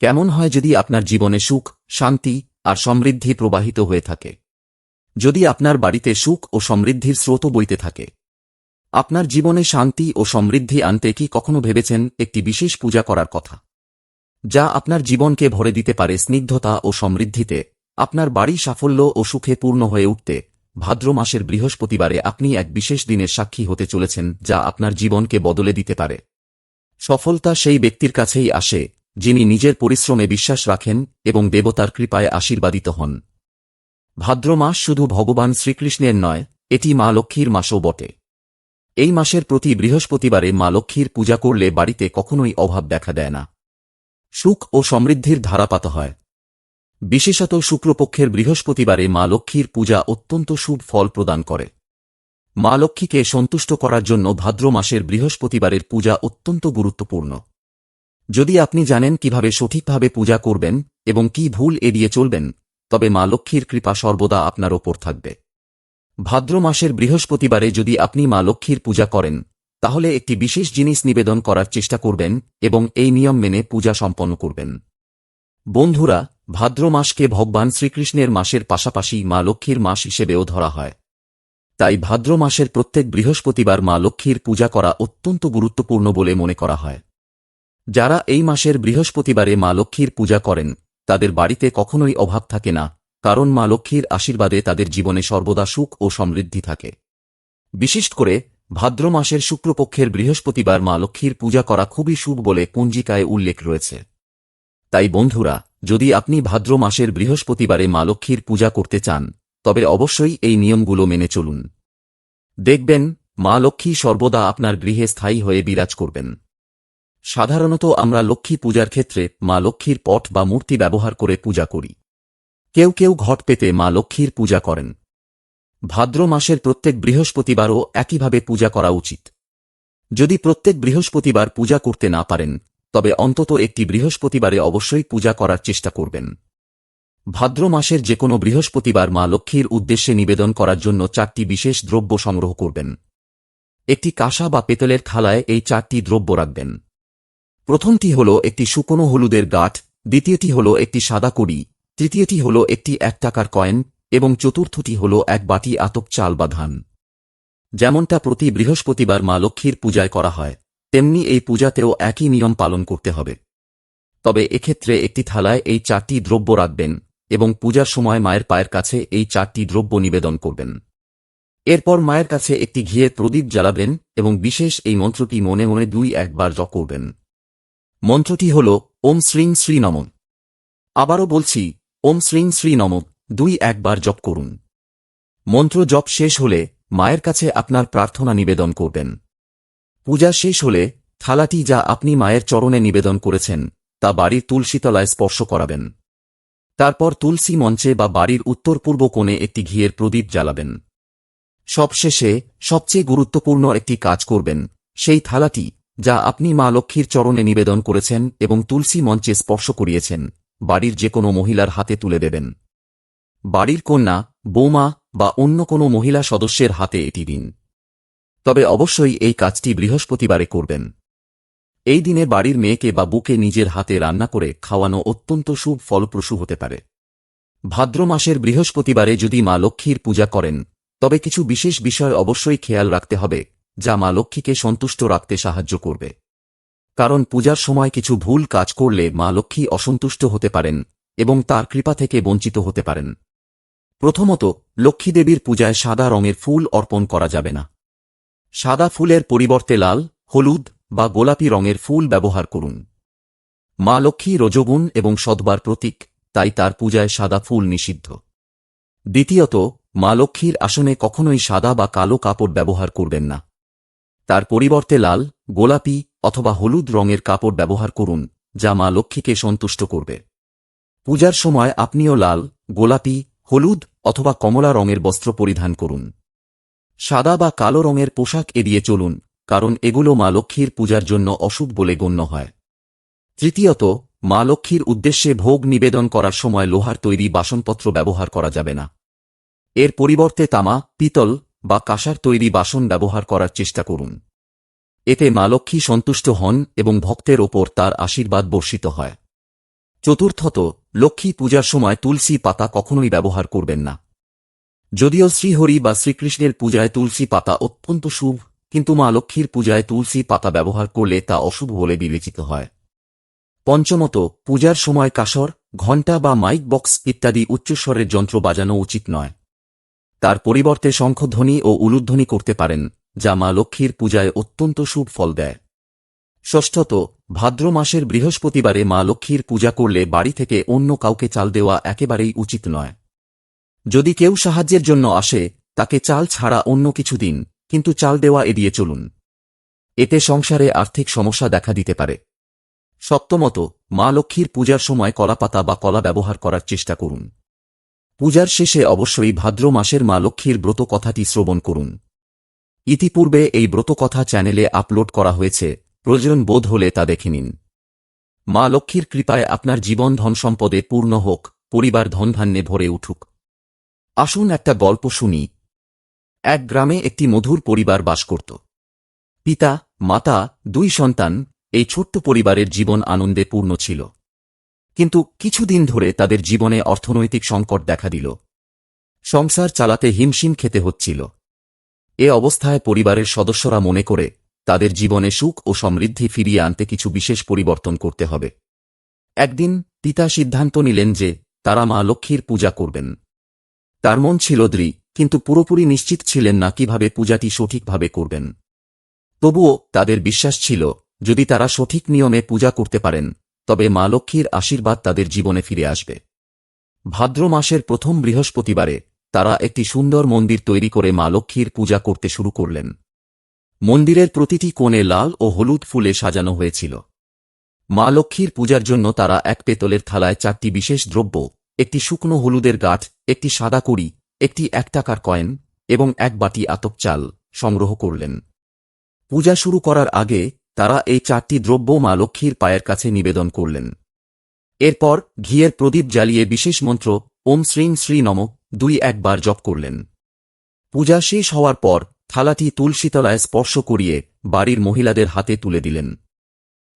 কেমন হয় যদি আপনার জীবনে সুখ, শান্তি আর সমৃদ্ধি প্রবাহিত হয়ে থাকে? যদি আপনার বাড়িতে সুখ ও সমৃদ্ধির স্রোত বইতে থাকে? আপনার জীবনে শান্তি ও সমৃদ্ধি আনতে কি কখনো ভেবেছেন একটি বিশেষ পূজা করার কথা? যা আপনার জীবনকে ভরে দিতে পারে স্নিগ্ধতা ও সমৃদ্ধিতে, আপনার বাড়ি সাফল্য ও সুখে পূর্ণ হয়ে উঠতে, ভাদ্র মাসের বৃহস্পতিবারে আপনি এক বিশেষ দিনের সাক্ষী হতে চলেছেন যা আপনার জীবনকে বদলে দিতে পারে। সফলতা সেই ব্যক্তির কাছেই আসে যিনি নিজের পরিশ্রমে বিশ্বাস রাখেন এবং দেবতার কৃপায় আশীর্বাদিত হন। ভাদ্র মাস শুধু ভগবান শ্রীকৃষ্ণের নয়, এটি মা লক্ষ্মীর মাসও বটে। এই মাসের প্রতি বৃহস্পতিবারে মা লক্ষ্মীর পূজা করলে বাড়িতে কখনোই অভাব দেখা দেয় না। সুখ ও সমৃদ্ধির ধারাপাত হয়। বিশেষত শুক্রপক্ষের বৃহস্পতিবারে মা লক্ষ্মীর পূজা অত্যন্ত শুভ ফল প্রদান করে। মা লক্ষ্মীকে সন্তুষ্ট করার জন্য ভাদ্র মাসের বৃহস্পতিবারের পূজা অত্যন্ত গুরুত্বপূর্ণ। যদি আপনি জানেন কীভাবে সঠিকভাবে পূজা করবেন এবং কি ভুল এড়িয়ে চলবেন, তবে মা লক্ষ্মীর কৃপা সর্বদা আপনার ওপর থাকবে। ভাদ্র মাসের বৃহস্পতিবারে যদি আপনি মা লক্ষ্মীর পূজা করেন, তাহলে একটি বিশেষ জিনিস নিবেদন করার চেষ্টা করবেন এবং এই নিয়ম মেনে পূজা সম্পন্ন করবেন। বন্ধুরা, ভাদ্র মাসকে ভগবান শ্রীকৃষ্ণের মাসের পাশাপাশি মা লক্ষ্মীর মাস হিসেবেও ধরা হয়। তাই ভাদ্র মাসের প্রত্যেক বৃহস্পতিবার মা লক্ষ্মীর পূজা করা অত্যন্ত গুরুত্বপূর্ণ বলে মনে করা হয়। যারা এই মাসের বৃহস্পতিবারে মা লক্ষ্মীর পূজা করেন, তাদের বাড়িতে কখনোই অভাব থাকে না, কারণ মা লক্ষ্মীর আশীর্বাদে তাদের জীবনে সর্বদা সুখ ও সমৃদ্ধি থাকে। বিশেষ করে, ভাদ্র মাসের শুক্রপক্ষের বৃহস্পতিবার মা লক্ষ্মীর পূজা করা খুবই শুভ বলে পঞ্জিকায় উল্লেখ রয়েছে। তাই বন্ধুরা, যদি আপনি ভাদ্র মাসের বৃহস্পতিবারে মা লক্ষ্মীর পূজা করতে চান, তবে অবশ্যই এই নিয়মগুলো মেনে চলুন। দেখবেন, মা লক্ষ্মী সর্বদা আপনার গৃহে স্থায়ী হয়ে বিরাজ করবেন। সাধারণত আমরা লক্ষ্মী পূজার ক্ষেত্রে মা লক্ষ্মীর পট বা মূর্তি ব্যবহার করে পূজা করি। কেউ কেউ ঘট পেতে মা লক্ষ্মীর পূজা করেন। ভাদ্র মাসের প্রত্যেক বৃহস্পতিবারও একইভাবে পূজা করা উচিত। যদি প্রত্যেক বৃহস্পতিবার পূজা করতে না পারেন, তবে অন্তত একটি বৃহস্পতিবারে অবশ্যই পূজা করার চেষ্টা করবেন। ভাদ্র মাসের যে কোনো বৃহস্পতিবার মা লক্ষ্মীর উদ্দেশ্যে নিবেদন করার জন্য চারটি বিশেষ দ্রব্য সংগ্রহ করবেন। একটি কাঁসা বা পেতলের থালায় এই চারটি দ্রব্য রাখবেন। প্রথমটি হল একটি শুকনো হলুদের গাঠ দ্বিতীয়টি হল একটি সাদা কড়ি, তৃতীয়টি হল একটি এক টাকার কয়েন, এবং চতুর্থটি হল এক বাটি আতপ চাল বা ধান। যেমনটা প্রতি বৃহস্পতিবার মা লক্ষ্মীর পূজায় করা হয়, তেমনি এই পূজাতেও একই নিয়ম পালন করতে হবে। তবে এক্ষেত্রে একটি থালায় এই চারটি দ্রব্য রাখবেন, এবং পূজার সময় মায়ের পায়ের কাছে এই চারটি দ্রব্য নিবেদন করবেন। এরপর মায়ের কাছে একটি ঘিয়ে প্রদীপ জ্বালাবেন, এবং বিশেষ এই মন্ত্রটি মনে মনে দুই একবার জ করবেন। মন্ত্রটি হল, ওম শ্রীং শ্রী নম। আবারও বলছি, ওম শ্রীং শ্রী নম, দুই একবার জপ করুন। মন্ত্র জপ শেষ হলে মায়ের কাছে আপনার প্রার্থনা নিবেদন করবেন। পূজা শেষ হলে থালাটি যা আপনি মায়ের চরণে নিবেদন করেছেন, তা বাড়ির তুলসীতলায় স্পর্শ করাবেন। তারপর তুলসী মঞ্চে বা বাড়ির উত্তর পূর্ব কোণে একটি ঘিয়ের প্রদীপ জ্বালাবেন। সবশেষে সবচেয়ে গুরুত্বপূর্ণ একটি কাজ করবেন, সেই থালাটি যা আপনি মা লক্ষ্মীর চরণে নিবেদন করেছেন এবং তুলসী মঞ্চে স্পর্শ করিয়েছেন, বাড়ির যে কোনো মহিলার হাতে তুলে দেবেন। বাড়ির কন্যা, বৌমা বা অন্য কোনো মহিলা সদস্যের হাতে এটি দিন। তবে অবশ্যই এই কাজটি বৃহস্পতিবারে করবেন। এই দিনে বাড়ির মেয়েকে বা বুকে নিজের হাতে রান্না করে খাওয়ানো অত্যন্ত শুভ ফলপ্রসূ হতে পারে। ভাদ্র মাসের বৃহস্পতিবারে যদি মা লক্ষ্মীর পূজা করেন, তবে কিছু বিশেষ বিষয় অবশ্যই খেয়াল রাখতে হবে। যা মা লক্ষ্মীকে সন্তুষ্ট রাখতে সাহায্য করবে। কারণ পূজার সময় কিছু ভুল কাজ করলে মা লক্ষ্মী অসন্তুষ্ট হতে পারেন এবং তার কৃপা থেকে বঞ্চিত হতে পারেন। প্রথমত লক্ষ্মীদেবীর পূজায় সাদা রঙের ফুল অর্পণ করা যাবে না। সাদা ফুলের পরিবর্তে লাল, হলুদ বা গোলাপি রঙের ফুল ব্যবহার করুন। মা লক্ষ্মী রজগুণ এবং সদবার প্রতীক, তাই তার পূজায় সাদা ফুল নিষিদ্ধ। দ্বিতীয়ত, মা লক্ষ্মীর আসনে কখনোই সাদা বা কালো কাপড় ব্যবহার করবেন না। তার পরিবর্তে লাল, গোলাপি অথবা হলুদ রঙের কাপড় ব্যবহার করুন, যা মা লক্ষ্মীকে সন্তুষ্ট করবে। পূজার সময় আপনিও লাল, গোলাপি, হলুদ অথবা কমলা রঙের বস্ত্র পরিধান করুন। সাদা বা কালো রঙের পোশাক এড়িয়ে চলুন, কারণ এগুলো মা লক্ষ্মীর পূজার জন্য অশুভ বলে গণ্য হয়। তৃতীয়ত, মা লক্ষ্মীর উদ্দেশ্যে ভোগ নিবেদন করার সময় লোহার তৈরি বাসনপত্র ব্যবহার করা যাবে না। এর পরিবর্তে তামা, পিতল বা কাঁসার তৈরি বাসন ব্যবহার করার চেষ্টা করুন। এতে মা লক্ষ্মী সন্তুষ্ট হন এবং ভক্তের ওপর তার আশীর্বাদ বর্ষিত হয়। চতুর্থত, লক্ষ্মী পূজার সময় তুলসী পাতা কখনোই ব্যবহার করবেন না। যদিও শ্রীহরি বা শ্রীকৃষ্ণের পূজায় তুলসী পাতা অত্যন্ত শুভ, কিন্তু মা লক্ষ্মীর পূজায় তুলসী পাতা ব্যবহার করলে তা অশুভ বলে বিবেচিত হয়। পঞ্চমত, পূজার সময় কাসর, ঘণ্টা বা মাইক বক্স ইত্যাদি উচ্চস্বরের যন্ত্র বাজানো উচিত নয়। তার পরিবর্তে শঙ্খধ্বনি ও উলুধ্বনি করতে পারেন, যা মা লক্ষ্মীর পূজায় অত্যন্ত শুভ ফল দেয়। ষষ্ঠত, ভাদ্র মাসের বৃহস্পতিবারে মা লক্ষ্মীর পূজা করলে বাড়ি থেকে অন্য কাউকে চাল দেওয়া একেবারেই উচিত নয়। যদি কেউ সাহায্যের জন্য আসে, তাকে চাল ছাড়া অন্য কিছু দিন, কিন্তু চাল দেওয়া এড়িয়ে চলুন। এতে সংসারে আর্থিক সমস্যা দেখা দিতে পারে। সপ্তমত, মা লক্ষ্মীর পূজার সময় কলাপাতা বা কলা ব্যবহার করার চেষ্টা করুন। পূজার শেষে অবশ্যই ভাদ্র মাসের মা লক্ষ্মীর ব্রত কথাটি শ্রবণ করুন। ইতিপূর্বে এই ব্রত কথা চ্যানেলে আপলোড করা হয়েছে, প্রয়োজন বোধ হলে তা দেখে নিন। মা লক্ষ্মীর কৃপায় আপনার জীবন ধন সম্পদে পূর্ণ হোক, পরিবার ধনধান্যে ভরে উঠুক। আসুন একটা গল্প শুনি। এক গ্রামে একটি মধুর পরিবার বাস করত। পিতা, মাতা, দুই সন্তান এই ছোট্ট পরিবারের জীবন আনন্দে পূর্ণ ছিল। কিন্তু কিছুদিন ধরে তাদের জীবনে অর্থনৈতিক সংকট দেখা দিল। সংসার চালাতে হিমশিম খেতে হচ্ছিল। এ অবস্থায় পরিবারের সদস্যরা মনে করে তাদের জীবনে সুখ ও সমৃদ্ধি ফিরিয়ে আনতে কিছু বিশেষ পরিবর্তন করতে হবে। একদিন পিতা সিদ্ধান্ত নিলেন যে তারা মা লক্ষ্মীর পূজা করবেন। তার মন ছিল দৃঢ়, কিন্তু পুরোপুরি নিশ্চিত ছিলেন না কীভাবে পূজাটি সঠিকভাবে করবেন। তবুও তাদের বিশ্বাস ছিল, যদি তারা সঠিক নিয়মে পূজা করতে পারেন তবে মা লক্ষ্মীর আশীর্বাদ তাদের জীবনে ফিরে আসবে। ভাদ্র মাসের প্রথম বৃহস্পতিবারে তারা একটি সুন্দর মন্দির তৈরি করে মা লক্ষ্মীর পূজা করতে শুরু করলেন। মন্দিরের প্রতিটি কোণে লাল ও হলুদ ফুলে সাজানো হয়েছিল। মা লক্ষ্মীর পূজার জন্য তারা এক পেতলের থালায় চারটি বিশেষ দ্রব্য, একটি শুকনো হলুদের গাঠ একটি সাদা কড়ি, একটি এক টাকার কয়েন এবং এক বাটি আতপ চাল সংগ্রহ করলেন। পূজা শুরু করার আগে তারা এই চারটি দ্রব্য মা লক্ষ্মীর পায়ের কাছে নিবেদন করলেন। এরপর ঘিয়ের প্রদীপ জ্বালিয়ে বিশেষ মন্ত্র, ওম শ্রীং শ্রী নম, দুই একবার জপ করলেন। পূজা শেষ হওয়ার পর থালাটি তুলসীতলায় স্পর্শ করিয়ে বাড়ির মহিলাদের হাতে তুলে দিলেন।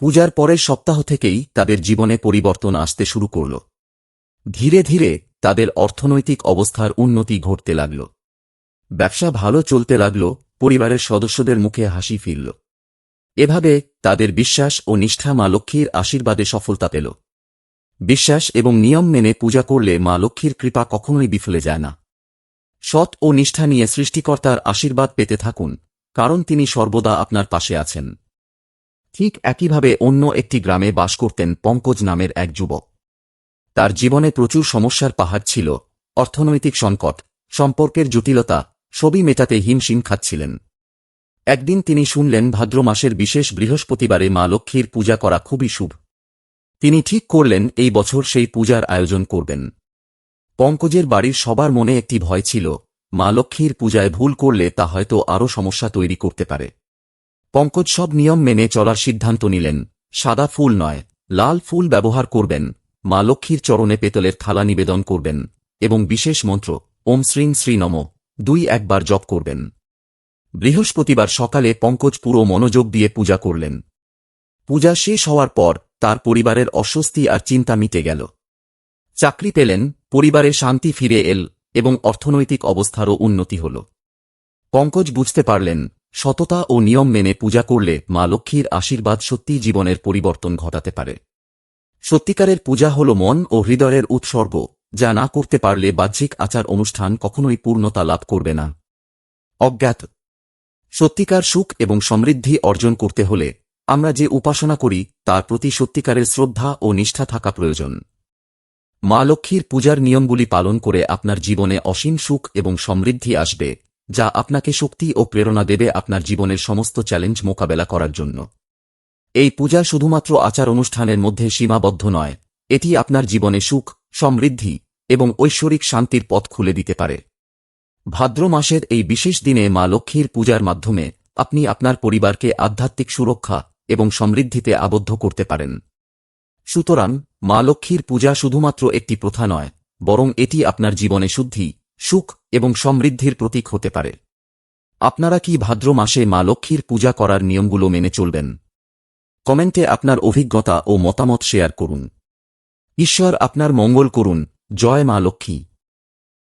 পূজার পরের সপ্তাহ থেকেই তাদের জীবনে পরিবর্তন আসতে শুরু করল। ধীরে ধীরে তাদের অর্থনৈতিক অবস্থার উন্নতি ঘটতে লাগল। ব্যবসা ভালো চলতে লাগল, পরিবারের সদস্যদের মুখে হাসি ফিরল। এভাবে তাদের বিশ্বাস ও নিষ্ঠা মা লক্ষ্মীর আশীর্বাদে সফলতা পেল। বিশ্বাস এবং নিয়ম মেনে পূজা করলে মা লক্ষ্মীর কৃপা কখনোই বিফলে যায় না। সৎ ও নিষ্ঠা নিয়ে সৃষ্টিকর্তার আশীর্বাদ পেতে থাকুন, কারণ তিনি সর্বদা আপনার পাশে আছেন। ঠিক একইভাবে অন্য একটি গ্রামে বাস করতেন পঙ্কজ নামের এক যুবক। তার জীবনে প্রচুর সমস্যার পাহাড় ছিল, অর্থনৈতিক সংকট, সম্পর্কের জটিলতা, সবই মেটাতে হিমশিম খাচ্ছিলেন। একদিন তিনি শুনলেন ভাদ্র মাসের বিশেষ বৃহস্পতিবারে মা লক্ষ্মীর পূজা করা খুবই শুভ। তিনি ঠিক করলেন, এই বছর সেই পূজার আয়োজন করবেন। পঙ্কজের বাড়ির সবার মনে একটি ভয় ছিল, মা লক্ষ্মীর পূজায় ভুল করলে তা হয়তো আরও সমস্যা তৈরি করতে পারে। পঙ্কজ সব নিয়ম মেনে চলার সিদ্ধান্ত নিলেন, সাদা ফুল নয়, লাল ফুল ব্যবহার করবেন, মা লক্ষ্মীর চরণে পেতলের থালা নিবেদন করবেন, এবং বিশেষ মন্ত্র, ওম শ্রীং শ্রী নম, দুই একবার জপ করবেন। বৃহস্পতিবার সকালে পঙ্কজ পুরো মনোযোগ দিয়ে পূজা করলেন। পূজা শেষ হওয়ার পর তার পরিবারের অস্বস্তি আর চিন্তা মিটে গেল। চাকরি পেলেন, পরিবারে শান্তি ফিরে এল এবং অর্থনৈতিক অবস্থারও উন্নতি হল। পঙ্কজ বুঝতে পারলেন, সততা ও নিয়ম মেনে পূজা করলে মা লক্ষ্মীর আশীর্বাদ সত্যিই জীবনের পরিবর্তন ঘটাতে পারে। সত্যিকারের পূজা হল মন ও হৃদয়ের উৎসর্গ, যা না করতে পারলে বাহ্যিক আচার অনুষ্ঠান কখনোই পূর্ণতা লাভ করবে না। অজ্ঞাত সত্যিকার সুখ এবং সমৃদ্ধি অর্জন করতে হলে আমরা যে উপাসনা করি, তার প্রতি সত্যিকারের শ্রদ্ধা ও নিষ্ঠা থাকা প্রয়োজন। মা লক্ষ্মীর পূজার নিয়মগুলি পালন করে আপনার জীবনে অসীম সুখ এবং সমৃদ্ধি আসবে, যা আপনাকে শক্তি ও প্রেরণা দেবে আপনার জীবনের সমস্ত চ্যালেঞ্জ মোকাবেলা করার জন্য। এই পূজা শুধুমাত্র আচার অনুষ্ঠানের মধ্যে সীমাবদ্ধ নয়, এটি আপনার জীবনে সুখ, সমৃদ্ধি এবং ঐশ্বরিক শান্তির পথ খুলে দিতে পারে। ভাদ্র মাসের এই বিশেষ দিনে মা লক্ষ্মীর পূজার মাধ্যমে আপনি আপনার পরিবারকে আধ্যাত্মিক সুরক্ষা এবং সমৃদ্ধিতে আবদ্ধ করতে পারেন। সুতরাং মা লক্ষ্মীর পূজা শুধুমাত্র একটি প্রথা নয়, বরং এটি আপনার জীবনে শুদ্ধি, সুখ এবং সমৃদ্ধির প্রতীক হতে পারে। আপনারা কি ভাদ্র মাসে মা লক্ষ্মীর পূজা করার নিয়মগুলো মেনে চলবেন? কমেন্টে আপনার অভিজ্ঞতা ও মতামত শেয়ার করুন। ঈশ্বর আপনার মঙ্গল করুন। জয় মা লক্ষ্মী।